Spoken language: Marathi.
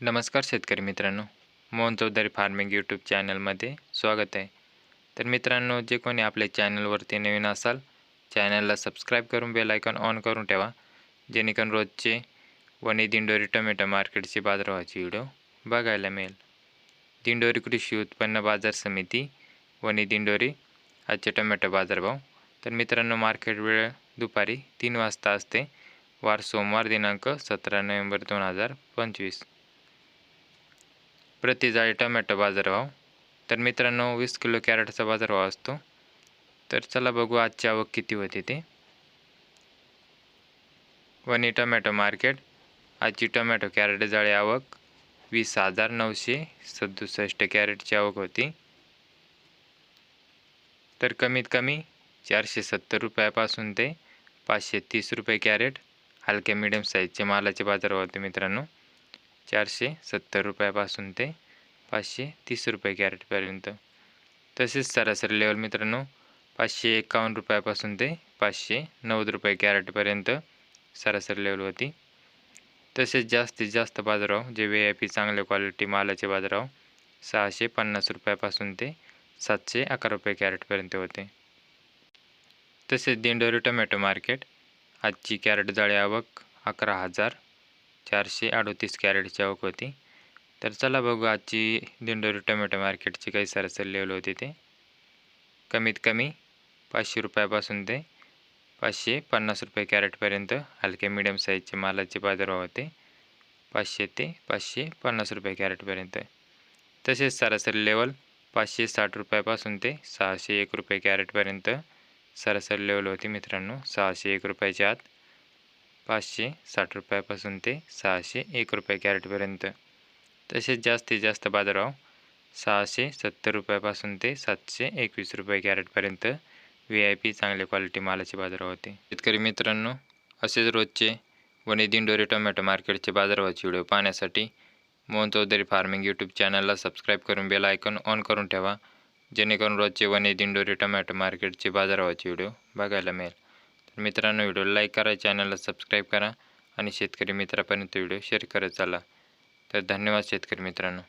नमस्कार शेतकरी मित्रांनो. मोहन चौधरी फार्मिंग यूट्यूब चॅनलमध्ये स्वागत आहे. तर मित्रांनो जे कोणी आपल्या चॅनलवरती नवीन असाल चॅनलला सबस्क्राईब करून बेल आयकॉन ऑन करून ठेवा. जेणेकरून रोजचे वणी दिंडोरी टोमॅटो मार्केटचे बाजारभावाची व्हिडिओ बघायला मिळेल. दिंडोरी कृषी उत्पन्न बाजार समिती वणी दिंडोरी आजचे टोमॅटो बाजारभाव. तर मित्रांनो मार्केट वेळ दुपारी तीन वाजता असते. वार सोमवार दिनांक सतरा नोव्हेंबर दोन हजार पंचवीस. प्रति जाळी टोमॅटो बाजारभाव. तर मित्रांनो वीस किलो कॅरेटचा बाजारभाव असतो. तर चला बघू आजची आवक किती होती ते. Vani tomato market. आजची टोमॅटो कॅरेट जाळी आवक वीस हजार नऊशे सदुसष्ट कॅरेटची आवक होती. तर कमीत कमी चारशे सत्तर रुपयापासून ते पाचशे तीस रुपये कॅरेट हलक्या मिडियम साईजचे मालाचे बाजार होते मित्रांनो. चारशे सत्तर रुपयापासून ते पाचशे तीस रुपये कॅरेटपर्यंत तसेच सरासरी लेवल मित्रांनो पाचशे एकावन्न रुपयापासून ते पाचशे नव्वद रुपये कॅरेटपर्यंत सरासरी लेवल होती तसेच जास्तीत जास्त बाजारभाव जे व्ही आय पी चांगल्या क्वालिटी मालाचे बाजारभाव सहाशे पन्नास रुपयापासून ते सातशे अकरा रुपये कॅरेटपर्यंत होते. तसेच दिंडोरी टोमॅटो मार्केट आजची कॅरेट जाळी आवक अकरा हजार चारशे अडोतीस कॅरेटची आवक होती. तर चला बघू आजची दिंडोरी टोमॅटो मार्केटची काही सरासरी लेवल होती ते. कमीत कमी पाचशे रुपयापासून ते पाचशे पन्नास रुपये कॅरेटपर्यंत हलके मिडियम साईजचे मालाचे बाजारभाव होते. पाचशे ते पाचशे पन्नास रुपये कॅरेटपर्यंत. तसेच सरासरी लेवल पाचशे साठ रुपयापासून ते सहाशे एक रुपये कॅरेटपर्यंत सरासरी लेवल होती मित्रांनो. सहाशे एक रुपयाच्या आत पाचशे साठ रुपयापासून ते सहाशे एक रुपये कॅरेटपर्यंत. तसेच जास्तीत जास्त बाजारभाव सहाशे सत्तर रुपयापासून ते सातशे एकवीस रुपये कॅरेटपर्यंत व्ही आय पी चांगल्या क्वालिटी मालाचे बाजारभाव होते. शेतकरी मित्रांनो असेच रोजचे वणी दिंडोरी टोमॅटो मार्केटचे बाजारभावाचे व्हिडिओ पाहण्यासाठी मोहन चौधरी फार्मिंग यूट्यूब चॅनलला सबस्क्राईब करून बेल आयकॉन ऑन करून ठेवा जेणेकरून रोजचे वणी दिंडोरी टोमॅटो मार्केटचे बाजारभावाचे व्हिडिओ बघायला मिळेल. मित्रांनो व्हिडिओ लाईक करा चॅनलला सबस्क्राईब करा आणि शेतकरी मित्रापर्यंत व्हिडिओ शेअर करत चाला. तर धन्यवाद शेतकरी मित्रांनो.